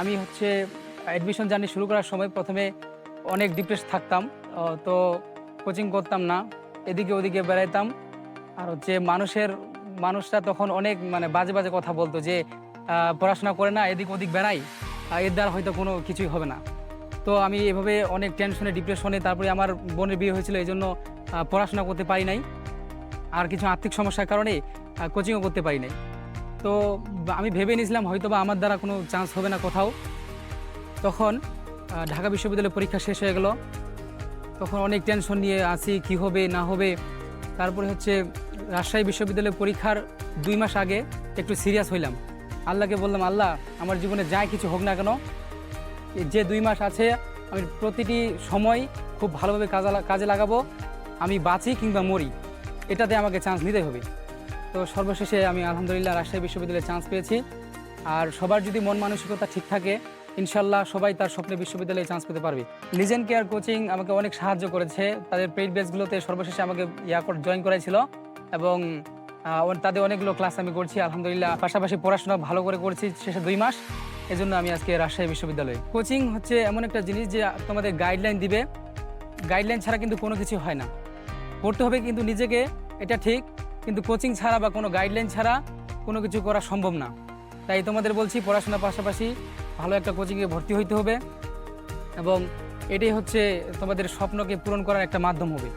আমি হচ্ছে admission journey শুরু করার সময় প্রথমে অনেক ডিপ্রেস থাকতাম তো কোচিং করতাম না, এদিকে ওদিকে বেড়াইতাম। আর হচ্ছে মানুষের, মানুষরা তখন অনেক মানে বাজে বাজে কথা বলতো যে পড়াশোনা করে না, এদিক ওদিক বেড়াই এর দ্বারা হয়তো কোনো কিছুই হবে না। তো আমি এভাবে অনেক টেনশনে ডিপ্রেশনে তারপরে আমার বোনের বিয়ে হয়েছিল, এই জন্য পড়াশোনা করতে পারি নাই। আর কিছু আর্থিক সমস্যার কারণে কোচিংও করতে পারি নাই। তো আমি ভেবে নিয়েছিলাম হয়তো বা আমার দ্বারা কোনো চান্স হবে না কোথাও। তখন ঢাকা বিশ্ববিদ্যালয়ের পরীক্ষা শেষ হয়ে গেল। তখন অনেক টেনশন নিয়ে আছি, কি হবে, না হবে। তারপরে হচ্ছে রাজশাহী বিশ্ববিদ্যালয়ের পরীক্ষার দুই মাস আগে একটু সিরিয়াস হইলাম। আল্লাহকে বললাম, আল্লাহ, আমার জীবনে যাই কিছু হোক না কেন যে দুই মাস আছে, আমি প্রতিটি সময় খুব ভালোভাবে কাজে লাগাবো। আমি বাঁচি কিংবা মরি। এটাতে আমাকে চান্স নিতে হবে। তো সর্বশেষে আমি আলহামদুলিল্লাহ রাজশাহী বিশ্ববিদ্যালয়ে চান্স পেয়েছি। আর সবার যদি মন মানসিকতা ঠিক থাকে, ইনশাল্লাহ সবাই তার স্বপ্নে বিশ্ববিদ্যালয়ে চান্স পেতে পারবে। লিজেন কেয়ার কোচিং আমাকে অনেক সাহায্য করেছে। তাদের পেইড বেসগুলোতে সর্বশেষে আমাকে ইয়া জয়েন করাইছিল এবং তাদের অনেকগুলো ক্লাস আমি করছি, আলহামদুলিল্লাহ। পাশাপাশি পড়াশোনা ভালো করে করছি শেষে দুই মাস। এজন্য আমি আজকে রাজশাহী বিশ্ববিদ্যালয়ে। কোচিং হচ্ছে এমন একটা জিনিস যে তোমাদের গাইডলাইন দিবে। গাইডলাইন ছাড়া কিন্তু কোনো কিছু হয় না। পড়তে হবে কিন্তু নিজেকে, এটা ঠিক। কিন্তু কোচিং ছাড়া বা কোনো গাইডলাইন ছাড়া কোনো কিছু করা সম্ভব না। তাই তোমাদের বলছি, পড়াশোনার পাশাপাশি ভালো একটা কোচিংয়ে ভর্তি হইতে হবে এবং এটাই হচ্ছে তোমাদের স্বপ্নকে পূরণ করার একটা মাধ্যম হবে।